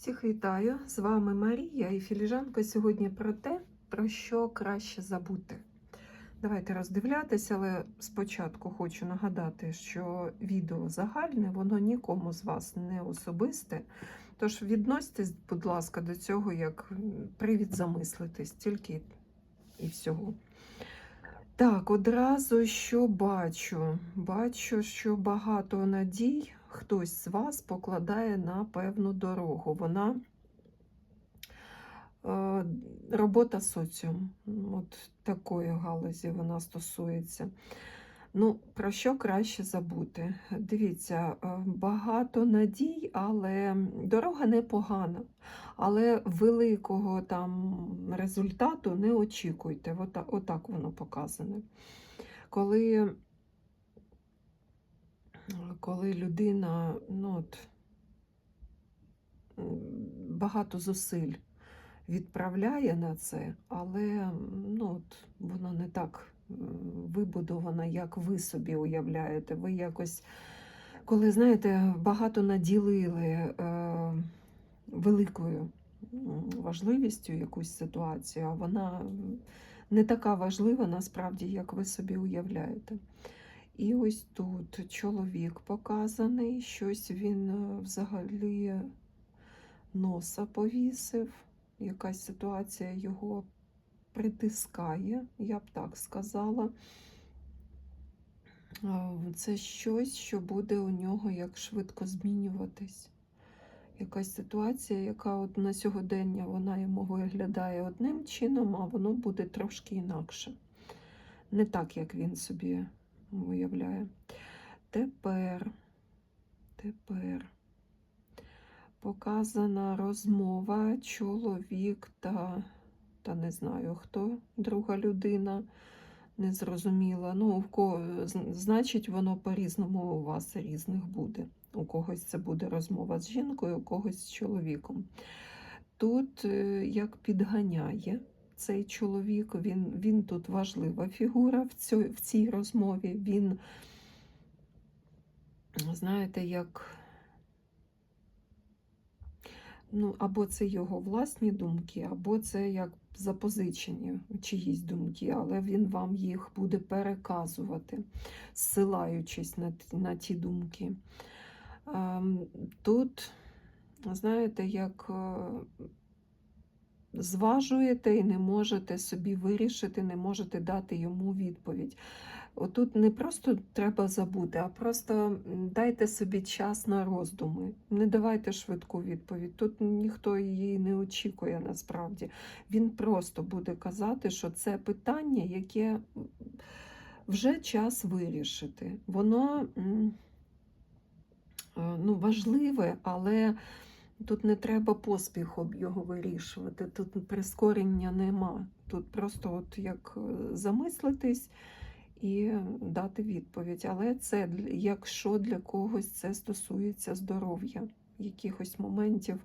Всіх вітаю! З вами Марія і філіжанка сьогодні про те, про що краще забути. Давайте роздивлятися, але спочатку хочу нагадати, що відео загальне, воно нікому з вас не особисте. Тож відносьтесь, будь ласка, до цього як привід замислитись, тільки і всього. Так, одразу що бачу? Бачу, що багато надій хтось з вас покладає на певну дорогу. Вона е, робота соціум. От такої галузі вона стосується. Ну, про що краще забути? Дивіться, е, багато надій, але дорога непогана. Але великого там результату не очікуйте. Ота- Отак воно показане. Коли, коли людина ну, от, багато зусиль відправляє на це, але ну, от, воно не так м, вибудовано, як ви собі уявляєте. Ви якось, коли знаєте, багато наділили е, великою важливістю якусь ситуацію, а вона не така важлива насправді, як ви собі уявляєте. І ось тут чоловік показаний, щось він е, взагалі носа повісив, якась ситуація його притискає, я б так сказала. Це щось, що буде у нього як швидко змінюватись. Якась ситуація, яка от на сьогодення вона йому виглядає одним чином, а воно буде трошки інакше. Не так, як він собі уявляє. Тепер, тепер показана розмова чоловік та, та не знаю хто, друга людина. Не зрозуміла. Ну, в кого, значить, воно по-різному у вас різних буде. У когось це буде розмова з жінкою, у когось з чоловіком. Тут е, як підганяє цей чоловік, він, він тут важлива фігура в, цій, в цій розмові. Він, знаєте, як. Ну, або це його власні думки, або це як запозичені чиїсь думки, але він вам їх буде переказувати, зсилаючись на, на ті думки. Ем, Тут, знаєте, як е, зважуєте і не можете собі вирішити, не можете дати йому відповідь. Отут не просто треба забути, а просто дайте собі час на роздуми. Не давайте швидку відповідь. Тут ніхто її не очікує насправді. Він просто буде казати, що це питання, яке вже час вирішити. Воно е, ну, важливе, але тут не треба поспіхом його вирішувати. Тут прискорення нема. Тут просто от як е, замислитись і дати відповідь. Але це якщо для когось це стосується здоров'я, якихось моментів,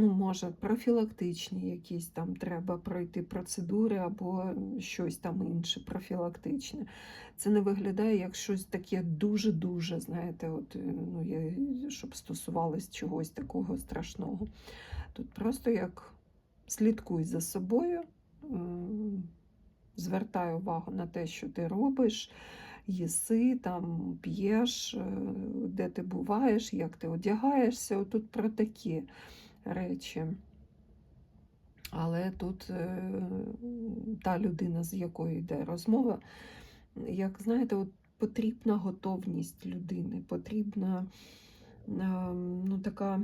ну, може, профілактичні якісь там треба пройти процедури або щось там інше профілактичне. Це не виглядає як щось таке дуже-дуже, знаєте, от, е, ну, я, щоб стосувалось чогось такого страшного. Тут просто як слідкуй за собою. Звертай увагу на те, що ти робиш, їси, там, п'єш, е, де ти буваєш, як ти одягаєшся. Отут про такі речі. Але тут е, та людина, з якою йде розмова, як знаєте, от потрібна готовність людини, потрібна е, ну, така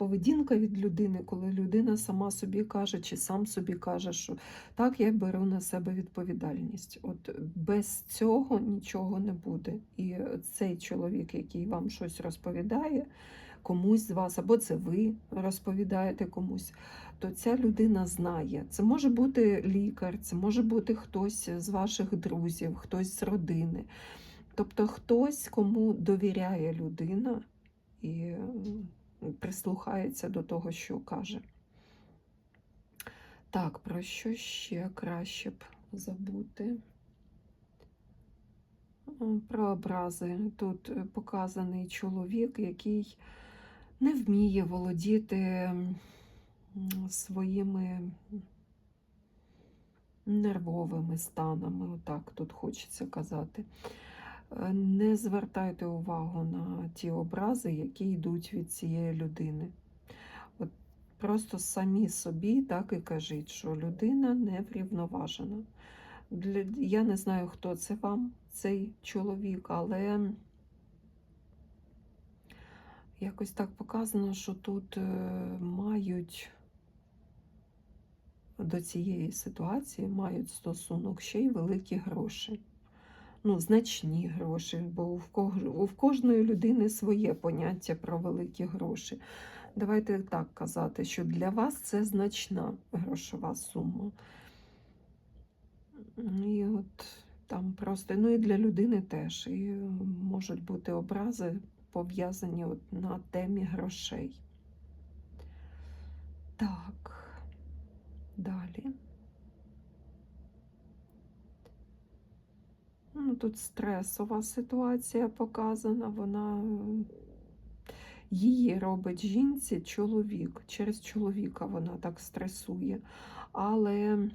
поведінка від людини, коли людина сама собі каже, чи сам собі каже, що так, я беру на себе відповідальність. От без цього нічого не буде. І цей чоловік, який вам щось розповідає, комусь з вас, або це ви розповідаєте комусь, то ця людина знає. Це може бути лікар, це може бути хтось з ваших друзів, хтось з родини. Тобто хтось, кому довіряє людина і прислухається до того, що каже. Так, про що ще краще б забути? Про образи. Тут е, показаний чоловік, який не вміє володіти своїми нервовими станами, отак тут хочеться казати. Е, Не звертайте увагу на ті образи, які йдуть від цієї людини. От просто самі собі так і кажіть, що людина не врівноважена. Для... Я не знаю, хто це вам, цей чоловік, але якось так показано, що тут е, мають до цієї ситуації мають стосунок ще й великі гроші. Ну, значні гроші, бо в, кож... в кожної людини своє поняття про великі гроші. Давайте так казати, що для вас це значна грошова сума. І от там просто, ну і для людини теж. І можуть бути образи пов'язані на темі грошей. Так, далі. Ну, тут стресова ситуація показана, вона її робить жінці чоловік. Через чоловіка вона так стресує. Але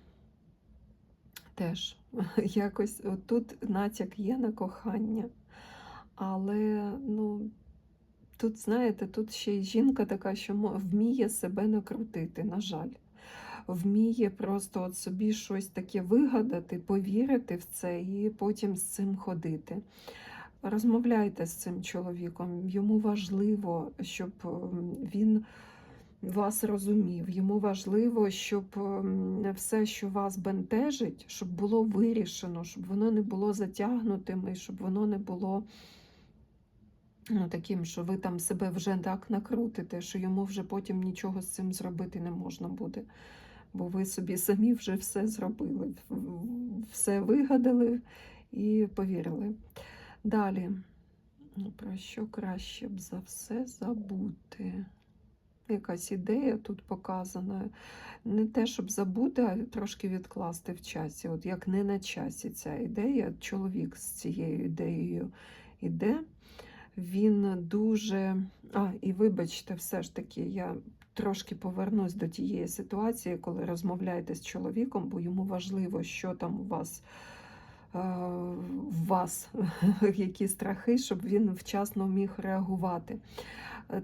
теж якось тут натяк є на кохання. Але ну, тут, знаєте, тут ще й жінка така, що вміє себе накрутити, на жаль. Вміє просто от собі щось таке вигадати, повірити в це і потім з цим ходити. Розмовляйте з цим чоловіком. Йому важливо, щоб він вас розумів. Йому важливо, щоб все, що вас бентежить, щоб було вирішено, щоб воно не було затягнутим, і щоб воно не було ну, таким, що ви там себе вже так накрутите, що йому вже потім нічого з цим зробити не можна буде. Бо ви собі самі вже все зробили, все вигадали і повірили. Далі, Ну, про що краще б за все забути? Якась ідея тут показана. Не те, щоб забути, а трошки відкласти в часі. От як не на часі ця ідея, чоловік з цією ідеєю іде. Він дуже. А, і вибачте, все ж таки, я трошки повернусь до тієї ситуації, коли розмовляєте з чоловіком, бо йому важливо, що там у вас е, вас, які страхи, щоб він вчасно міг реагувати.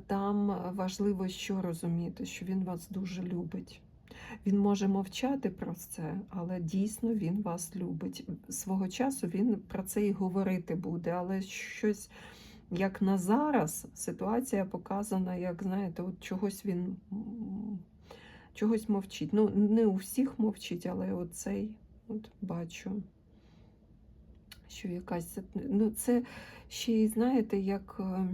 Там важливо, що розуміти, що він вас дуже любить. Він може мовчати про це, але дійсно він вас любить. Свого часу він про це і говорити буде, але щось як на зараз ситуація показана, як знаєте, от чогось він чогось мовчить. Ну, не у всіх мовчить, але оцей от бачу, що якась. Ну, це ще й знаєте, як. е,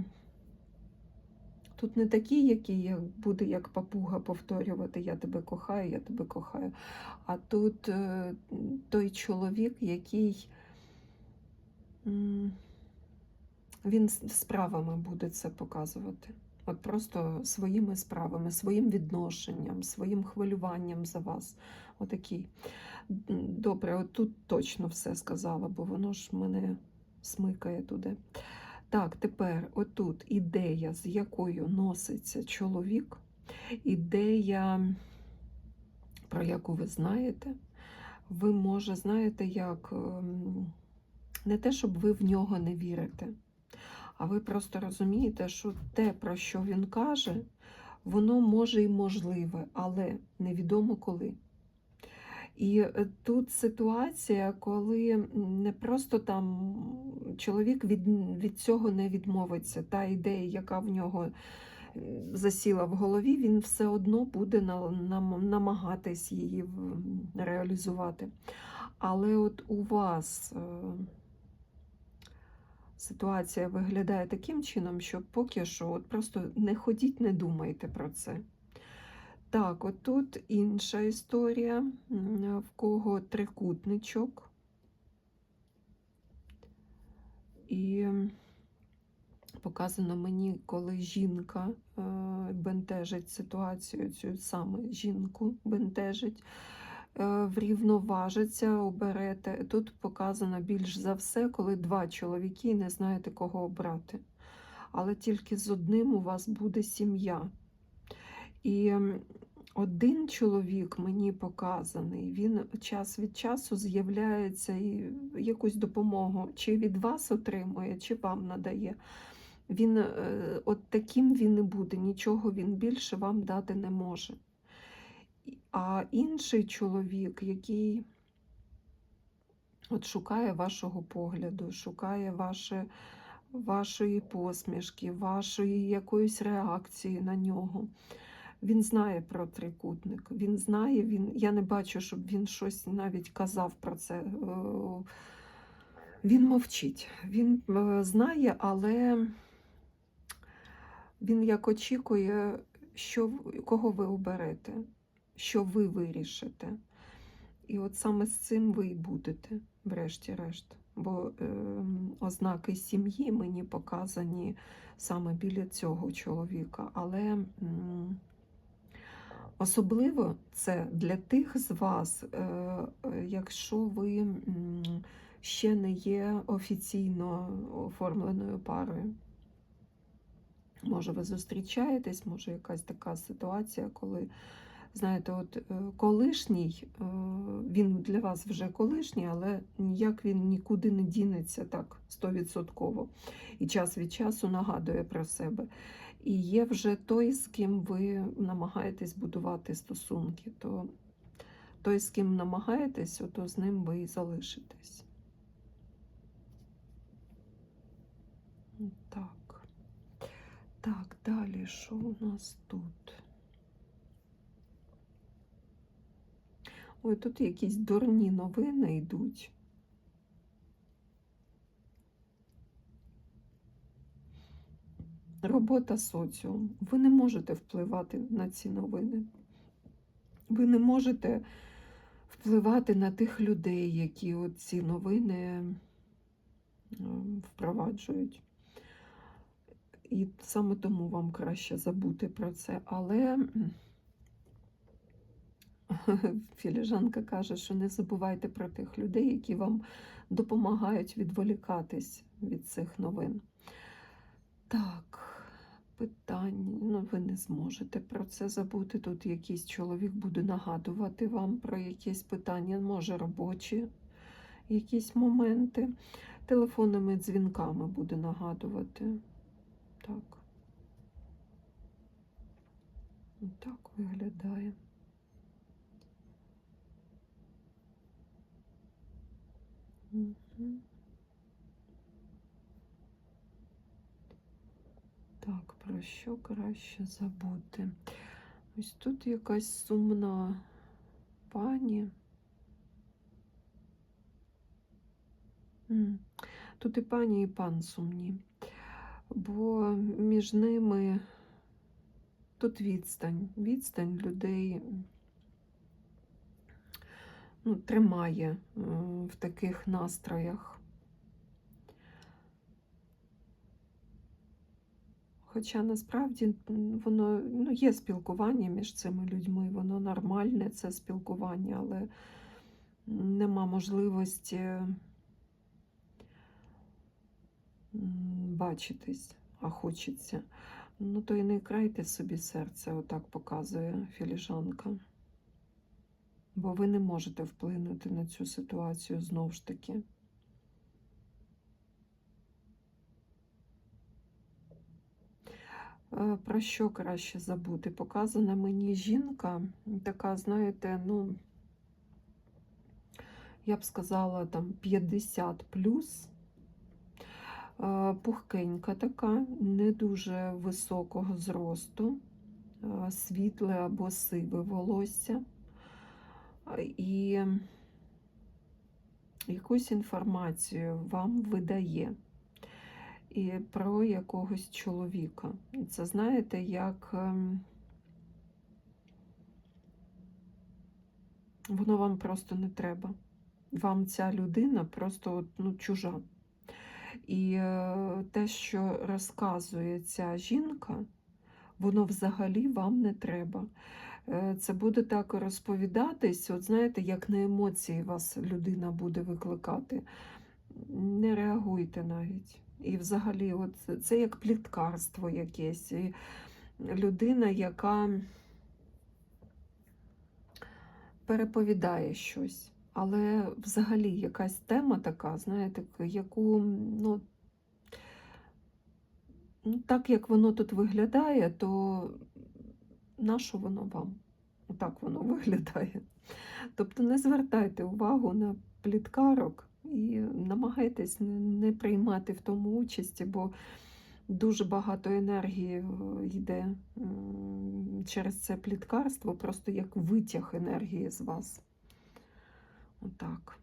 Тут не такі, які як буде як папуга повторювати Я тебе кохаю, я тебе кохаю. А тут е, той чоловік, який він справами буде це показувати. От просто своїми справами, своїм відношенням, своїм хвилюванням за вас. Отакий. Добре, от тут точно все сказала, бо воно ж мене смикає туди. Так, тепер отут ідея, з якою носиться чоловік, ідея, про яку ви знаєте, ви може знаєте, як ем, не те, щоб ви в нього не вірите, а ви просто розумієте, що те, про що він каже, воно може і можливе, але невідомо коли. І е, тут ситуація, коли не просто там чоловік від, від цього не відмовиться. Та ідея, яка в нього засіла в голові, він все одно буде на- нам- намагатись її реалізувати. Але от у вас е, ситуація виглядає таким чином, що поки що от просто не ходіть, не думайте про це. Так, отут інша історія, в кого трикутничок. І показано мені, коли жінка е, бентежить ситуацію, цю саме жінку бентежить, врівноважиться, оберете. Тут показано більш за все, коли два чоловіки і не знаєте, кого обрати. але тільки з одним у вас буде сім'я. І один чоловік мені показаний, він час від часу з'являється і якусь допомогу чи від вас отримує, чи вам надає. Він е, от таким він і буде, нічого він більше вам дати не може. А інший чоловік, який от шукає вашого погляду, шукає ваше, вашої посмішки, вашої якоїсь реакції на нього. Він знає про трикутник. Він знає, він, я не бачу, щоб він щось навіть казав про це. Е, Він мовчить. Він е, знає, але він як очікує, що, кого ви оберете, що ви вирішите. І от саме з цим ви і будете, врешті-решт. Бо е, ознаки сім'ї мені показані саме біля цього чоловіка. Але м, особливо це для тих з вас, е, якщо ви м, ще не є офіційно оформленою парою. Може, ви зустрічаєтесь, може якась така ситуація, коли, знаєте, от е, колишній, е, він для вас вже колишній, але ніяк він нікуди не дінеться так стовідсотково. І час від часу нагадує про себе. І є вже той, з ким ви намагаєтесь будувати стосунки, то той, з ким намагаєтесь, ото з ним ви і залишитесь. Так. Так, далі, що у нас тут? Ой, тут якісь дурні новини йдуть. Робота соціум. Ви не можете впливати на ці новини. Ви не можете впливати на тих людей, які ці новини е, впроваджують. І саме тому вам краще забути про це. Але філіжанка каже, що не забувайте про тих людей, які вам допомагають відволікатись від цих новин. Так, питання. Ну, ви не зможете про це забути. Тут якийсь чоловік буде нагадувати вам про якісь питання, може робочі якісь моменти. Телефонними дзвінками буде нагадувати. Так. Так виглядає. Так, про що краще забути? Ось тут якась сумна пані. Тут і пані, і пан сумні, бо між ними тут відстань. Відстань людей ну, тримає е, в таких настроях. Хоча насправді воно ну, є спілкування між цими людьми, воно нормальне, це спілкування, але нема можливості бачитись, а хочеться. Ну, то і не крайте собі серце, отак показує філіжанка. Бо ви не можете вплинути на цю ситуацію знову ж таки. Е, Про що краще забути? Показана мені жінка, така, знаєте, ну, я б сказала, там 50 плюс, Е, пухкенька така, не дуже високого зросту, е, світле або сиве волосся. Е, І якусь інформацію вам видає і про якогось чоловіка. Це знаєте, як ем, воно вам просто не треба. Вам ця людина просто ну, чужа. І е, те, що розказує ця жінка, воно взагалі вам не треба. Е, Це буде так розповідатись, от знаєте, як на емоції вас людина буде викликати. Не реагуйте навіть. І взагалі, от це- як пліткарство якесь. І людина, яка переповідає щось. Але взагалі якась тема така, знаєте, яку, ну, ну так як воно тут виглядає, то на що воно вам? Так воно виглядає. Тобто не звертайте увагу на пліткарок і намагайтесь не, приймати в тому участі, бо дуже багато енергії е, йде через це пліткарство, просто як витяг енергії з вас. Отак.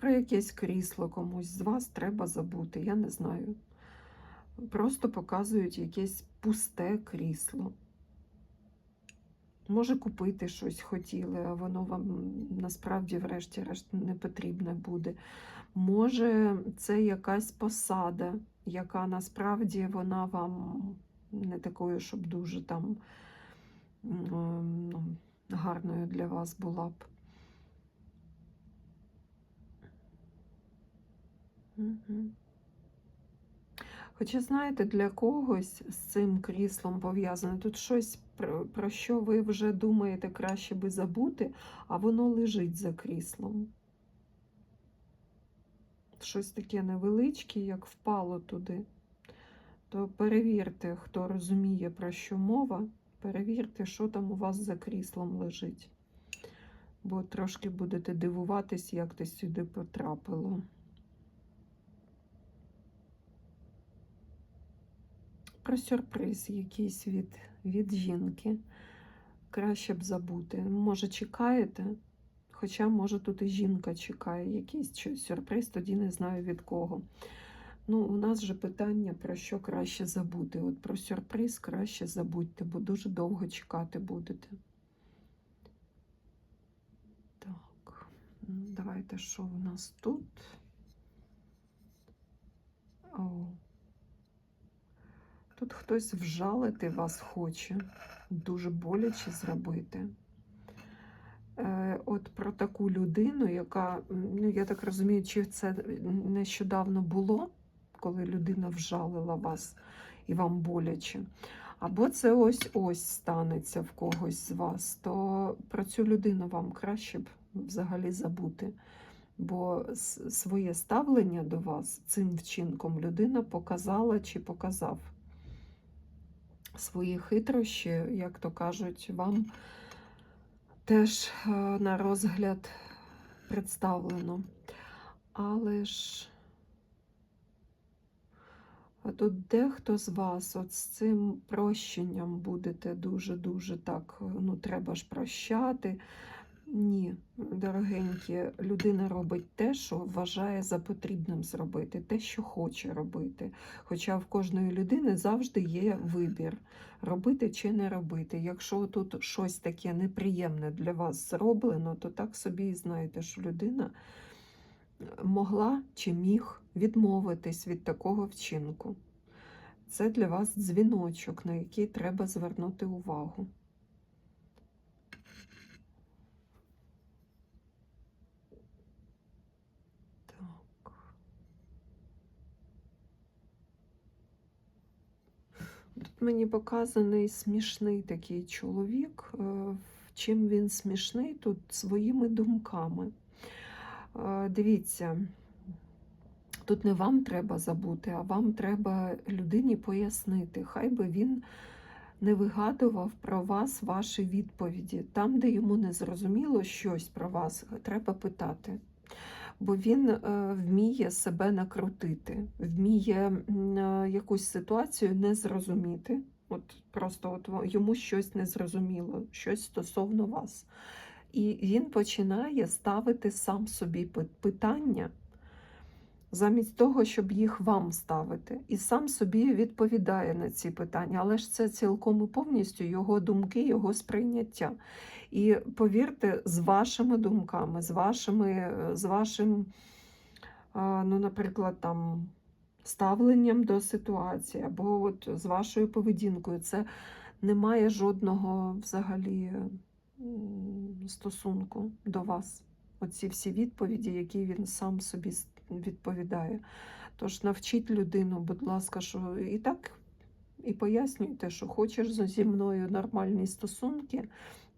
Про якесь крісло комусь з вас треба забути, я не знаю. Просто показують якесь пусте крісло. Може, купити щось хотіли, а воно вам насправді, врешті-решт, не потрібне буде. Може, це якась посада, яка насправді вона вам не такою, щоб дуже там ну, гарною для вас була б. Мгм. Хоча, знаєте, для когось з цим кріслом пов'язане тут щось, про, що ви вже думаєте, краще би забути, а воно лежить за кріслом. Щось таке невеличке, як впало туди. То перевірте, хто розуміє, про що мова, перевірте, що там у вас за кріслом лежить. Бо трошки будете дивуватись, як ти сюди потрапило. Про сюрприз якийсь від, від жінки. Краще б забути. Може, чекаєте? Хоча, може, тут і жінка чекає якийсь сюрприз, тоді не знаю від кого. Ну, у нас же питання, про що краще забути. От про сюрприз краще забудьте, бо дуже довго чекати будете. Так, давайте, що в нас тут? О. Тут хтось вжалити вас хоче, дуже боляче зробити. Е, От про таку людину, яка, ну я так розумію, чи це нещодавно було, коли людина вжалила вас і вам боляче. Або це ось ось станеться в когось з вас, то про цю людину вам краще б взагалі забути. Бо своє ставлення до вас цим вчинком людина показала чи показав свої хитрощі, як то кажуть, вам теж е, на розгляд представлено. Але ж тут дехто з вас от з цим прощенням будете дуже-дуже так, ну треба ж прощати. Ні, дорогенькі, людина робить те, що вважає за потрібним зробити, те, що хоче робити. Хоча в кожної людини завжди є вибір робити чи не робити. Якщо тут щось таке неприємне для вас зроблено, то так собі і знаєте, що людина могла чи міг відмовитись від такого вчинку. Це для вас дзвіночок, на який треба звернути увагу. Тут мені показаний смішний такий чоловік. Е, Чим він смішний? Тут своїми думками. Е, Дивіться, тут не вам треба забути, а вам треба людині пояснити. Хай би він не вигадував про вас ваші відповіді. Там, де йому не зрозуміло щось про вас, треба питати. Бо він е, вміє себе накрутити, вміє е, якусь ситуацію не зрозуміти. От просто от йому щось не зрозуміло, щось стосовно вас. І він починає ставити сам собі питання, замість того, щоб їх вам ставити. І сам собі відповідає на ці питання. Але ж це цілком і повністю його думки, його сприйняття. І повірте, з вашими думками, з вашими, е, з вашим, ну, наприклад, там. Ставленням до ситуації, або от з вашою поведінкою, це не має жодного взагалі стосунку до вас. оці всі відповіді, які він сам собі відповідає. Тож навчіть людину, будь ласка, що і так і пояснюйте, що хочеш зі мною нормальні стосунки,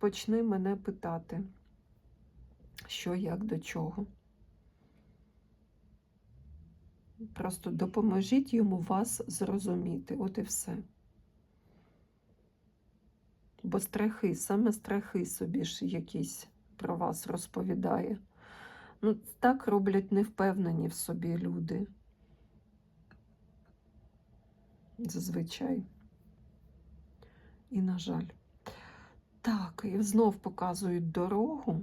почни мене питати, що, як, до чого. Просто допоможіть йому вас зрозуміти. От і все. Бо страхи, саме страхи собі ж якісь про вас розповідає. Ну, так роблять невпевнені в собі люди. Зазвичай. І, на жаль. Так, і знов показують дорогу.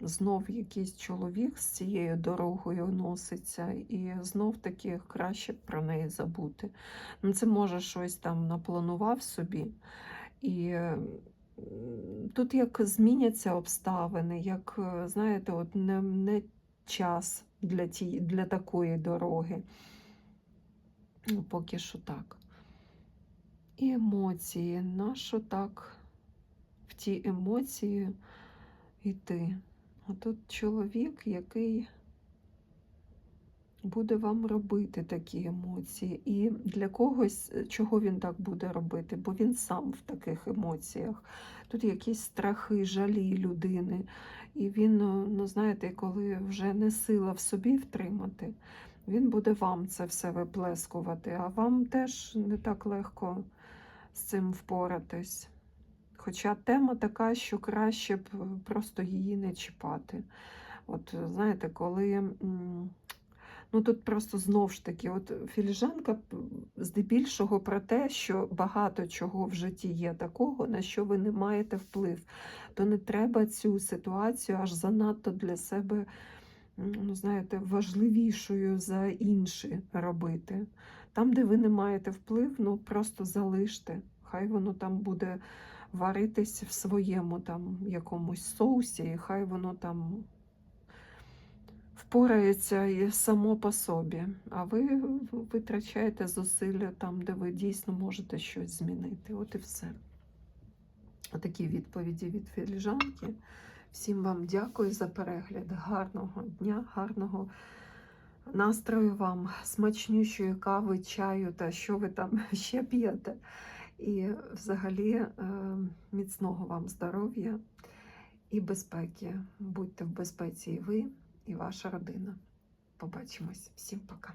Знов якийсь чоловік з цією дорогою носиться, і знов таки краще про неї забути. Ну, це може щось там напланував собі. І тут як зміняться обставини, як, е, знаєте, от не, не час для, ті, для такої дороги. Ну, поки що так. І емоції. Нащо так ті емоції йти? А тут чоловік, який буде вам робити такі емоції. І для когось, е, чого він так буде робити? Бо він сам в таких емоціях. Тут якісь страхи, жалі людини. І він, е, ну знаєте, коли вже не сила в собі втримати, він буде вам це все виплескувати, а вам теж не так легко з цим впоратись. Хоча тема така, що краще б е, просто її не чіпати. От е, знаєте, коли ну тут просто знов ж таки, от філіжанка здебільшого про те, що багато чого в житті є такого, на що ви не маєте вплив, то не треба цю ситуацію аж занадто для себе, ну знаєте, важливішою за інші робити. Там, де ви не маєте вплив, ну просто залиште. Хай воно там буде варитись в своєму там якомусь соусі, і хай воно там впорається і само по собі. А ви витрачаєте зусилля там, де ви дійсно можете щось змінити. От і все. Такі відповіді від філіжанки. Всім вам дякую за перегляд. Гарного дня, гарного настрою вам, смачнющої кави, чаю та що ви там ще п'єте. І взагалі е, міцного вам здоров'я і безпеки. Будьте в безпеці і ви, і ваша родина. Побачимось. Всім пока.